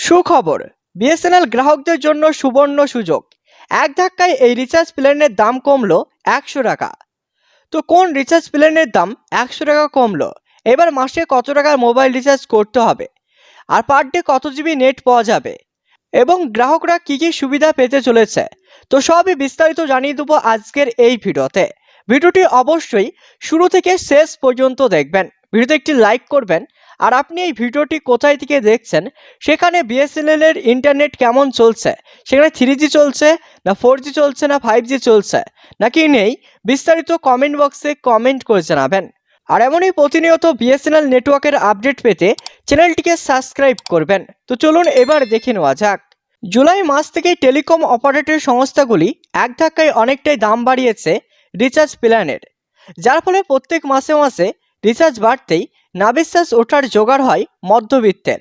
সুখবর, বিএসএনএল গ্রাহকদের জন্য সুবর্ণ সুযোগ। এক ধাক্কায় এই রিচার্জ প্ল্যানের দাম কমলো একশো টাকা। তো কোন রিচার্জ প্ল্যানের দাম একশো টাকা কমলো? এবার মাসে কত টাকার মোবাইল রিচার্জ করতে হবে? আর পার ডে কত জিবি নেট পাওয়া যাবে? এবং গ্রাহকরা কী কী সুবিধা পেতে চলেছে? তো সবই বিস্তারিত জানিয়ে দেবো আজকের এই ভিডিওতে। ভিডিওটি অবশ্যই শুরু থেকে শেষ পর্যন্ত দেখবেন। ভিডিওতে একটি লাইক করবেন আর আপনি এই ভিডিওটি কোথায় থেকে দেখছেন? সেখানে বিএসএনএল এর ইন্টারনেট কেমন চলছে? সেখানে থ্রি চলছে না ফোর চলছে না ফাইভ চলছে? নাকি নেই? বিস্তারিত কমেন্ট বক্সে কমেন্ট করে জানাবেন। আর এমনই প্রতিনিয়ত বিএসএনএল নেটওয়ার্কের আপডেট পেতে চ্যানেলটিকে সাবস্ক্রাইব করবেন। তো চলুন এবার দেখে নেওয়া যাক। জুলাই মাস থেকেই টেলিকম অপারেটর সংস্থাগুলি এক ধাক্কায় অনেকটাই দাম বাড়িয়েছে রিচার্জ প্ল্যানের যার ফলে প্রত্যেক মাসে মাসে রিচার্জ বাড়তেই নাবিশ্বাস ওঠার জোগাড় হয় মধ্যবিত্তের।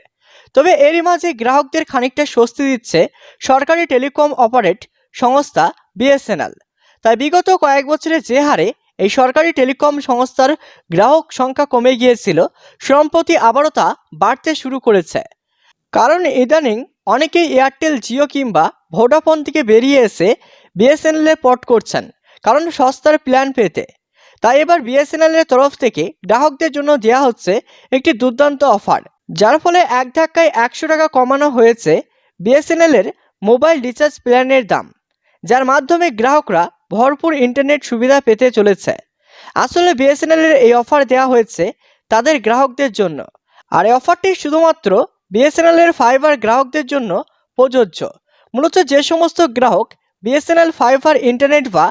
তবে এরই মাঝে গ্রাহকদের খানিকটা স্বস্তি দিচ্ছে সরকারি টেলিকম অপারেট সংস্থা বিএসএনএল। তাই বিগত কয়েক বছরে যে হারে এই সরকারি টেলিকম সংস্থার গ্রাহক সংখ্যা কমে গিয়েছিল সম্প্রতি আবারও তা বাড়তে শুরু করেছে। কারণ ইদানিং অনেকেই এয়ারটেল, জিও কিংবা ভোডাফোন থেকে বেরিয়ে এসে বিএসএনএলে পট করছেন, কারণ সস্তার প্ল্যান পেতে। তাই এবার বিএসএনএল এর তরফ থেকে গ্রাহকদের জন্য দেওয়া হচ্ছে একটি দুর্দান্ত অফার, যার ফলে এক ধাক্কায় একশো টাকা কমানো হয়েছে বিএসএনএল এর মোবাইল রিচার্জ প্ল্যানের দাম, যার মাধ্যমে গ্রাহকরা ভরপুর ইন্টারনেট সুবিধা পেতে চলেছে। আসলে বিএসএনএল এর এই অফার দেওয়া হয়েছে তাদের গ্রাহকদের জন্য, আর এই অফারটি শুধুমাত্র বিএসএনএল এর ফাইবার গ্রাহকদের জন্য প্রযোজ্য। মূলত যে সমস্ত গ্রাহক বিএসএনএল ফাইবার, ইন্টারনেট বা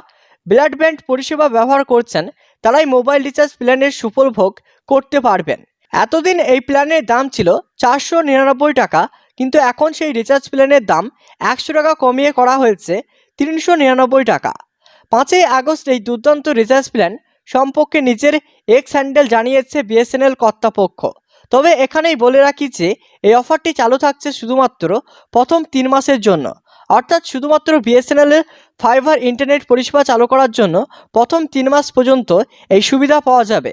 ব্রডব্যান্ড পরিষেবা ব্যবহার করছেন, তারাই মোবাইল রিচার্জ প্ল্যানের সুফল ভোগ করতে পারবেন। এতদিন এই প্ল্যানের দাম ছিল চারশো নিরানব্বই টাকা, কিন্তু এখন সেই রিচার্জ প্ল্যানের দাম একশো টাকা কমিয়ে করা হয়েছে তিনশো নিরানব্বই টাকা। পাঁচই আগস্ট এই দুর্দান্ত রিচার্জ প্ল্যান সম্পর্কে নিজের এক্স হ্যান্ডেল জানিয়েছে বিএসএনএল কর্তাপক্ষ। তবে এখানেই বলে রাখি যে, এই অফারটি চালু থাকছে শুধুমাত্র প্রথম তিন মাসের জন্য। অর্থাৎ শুধুমাত্র বিএসএনএল এর ফাইবার ইন্টারনেট পরিষেবা চালু করার জন্য প্রথম তিন মাস পর্যন্ত এই সুবিধা পাওয়া যাবে।